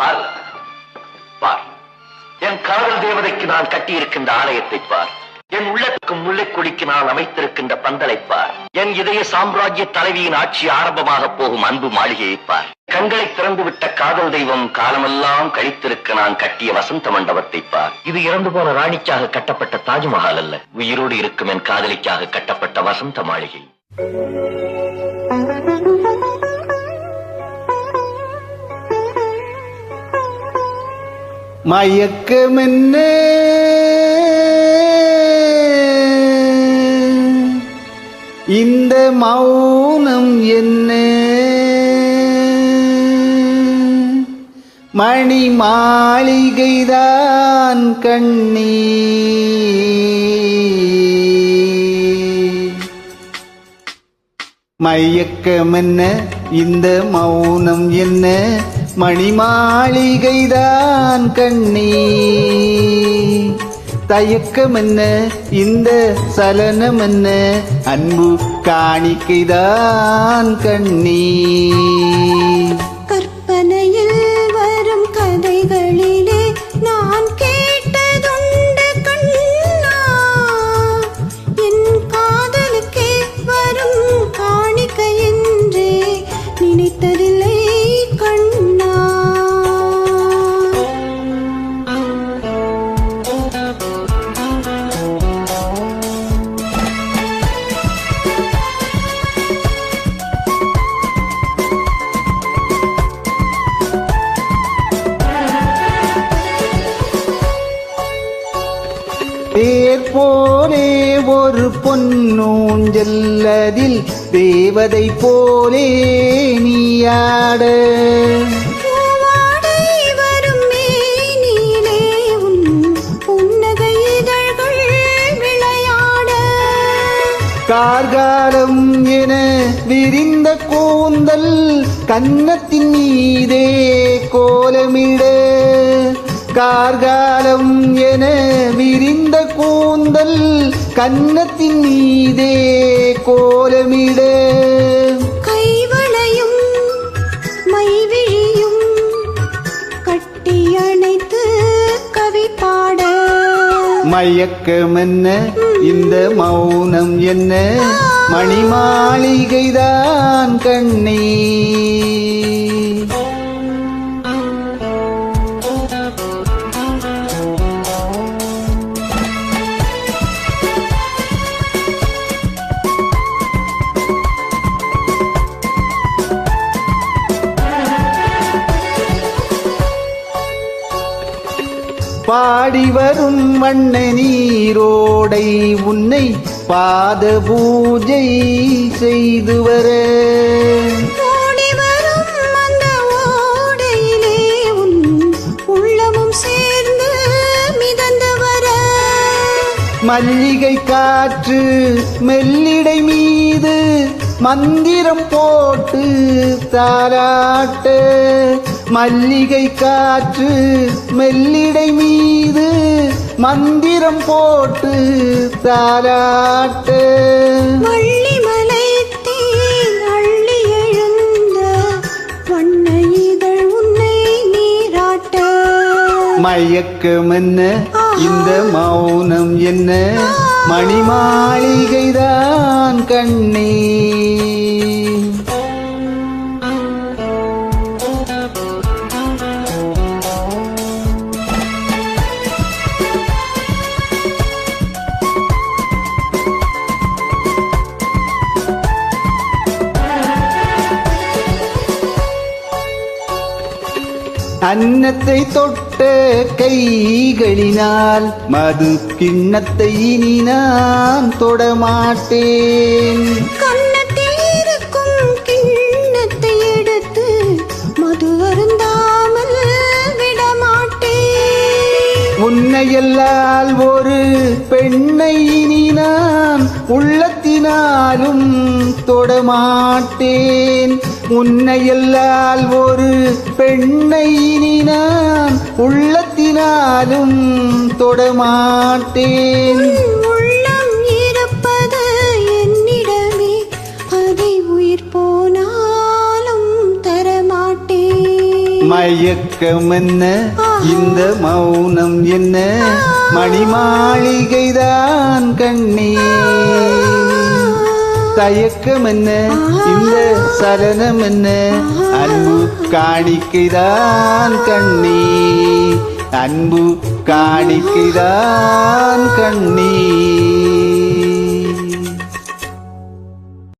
பார். பார். என் காதல் தேவதைக்கு நான் கட்டியிருக்கின்ற ஆலயத்தை பார். என் உள்ளத்துக்கு முல்லைக்கொடிக்கு நான் அமைத்திருக்கின்ற பந்தலை பார். என் இதய சாம்ராஜ்ய தலைவியின் ஆட்சி ஆரம்பமாக போகும் அன்பு மாளிகையை பார். கண்களை திறந்துவிட்ட காதல் தெய்வம் காலமெல்லாம் கழித்திருக்க நான் கட்டிய வசந்த மண்டபத்தை பார். இது இறந்து போன ராணிக்காக கட்டப்பட்ட தாஜ்மஹால் அல்ல. உயிரோடு இருக்கும் என் காதலிக்காக கட்டப்பட்ட வசந்த மாளிகை. மயக்கமென்ன. இந்த மௌனம் என்ன. மணி மாளிகைதான் கண்ணீ மயக்கமென்ன? இந்த மௌனம் என்ன. மணிமாளிகைதான் கண்ணீ தயக்கமென்ன இந்த சலனம் என்ன அன்பு காணிக்கைதான் கண்ணீ ஒரு பொன்னூஞ்சல்லதில் தேவதை போலே நீயாட. கார்காலம் என விரிந்த கூந்தல் கன்னத்தின் மீதே கோலமிட. கார்காலம் என விரிந்த கூந்தல் கன்னத்தின் மீதே கோலமிட. கைவளையும் மைவிழியும் கட்டி அணைத்து கவி பாட. மயக்கம் என்ன இந்த மௌனம் என்ன? மணிமாளிகைதான் கண்ணே பாடி வரும் வண்ண நீரோடை உன்னை பாத பூஜை செய்து வர. மல்லிகை காற்று மெல்லிடை மீது மந்திரம் போட்டு தாராட்ட மல்லிகை காற்று மெல்லிடை மீது மந்திரம் போட்டு தாராட்ட மயக்கம் என்ன இந்த மௌனம் என்ன? மணிமாளிகைதான் கண்ணே அன்னத்தை தொட்ட கைகளினால் மது கிண்ணத்தை இனி நான் தொடமாட்டேன் கன்னத்தில் இருக்கும் கிண்ணத்தை எடுத்து மது அருந்தாமல் விடமாட்டேன் உன்னையல்லால் ஒரு பெண்ணை இனி நான் உள்ளத்தினாலும் தொடமாட்டேன் உன்னையல்லால் ஒரு பெண்ணை இனி நான் உள்ளத்தினாலும் தொடமாட்டேன் உள்ளம் இருப்பது என்னிடமே அதை உயிர் போனாலும் தரமாட்டேன் மயக்கம் என்ன? இந்த மௌனம் என்ன? மணிமாளிகைதான் கண்ணே. தயக்கம் என்ன? இந்த சலனம் என்ன? அன்பு காணிக்கைதான் கண்ணே. அன்பு காணிக்கைதான் கண்ணே.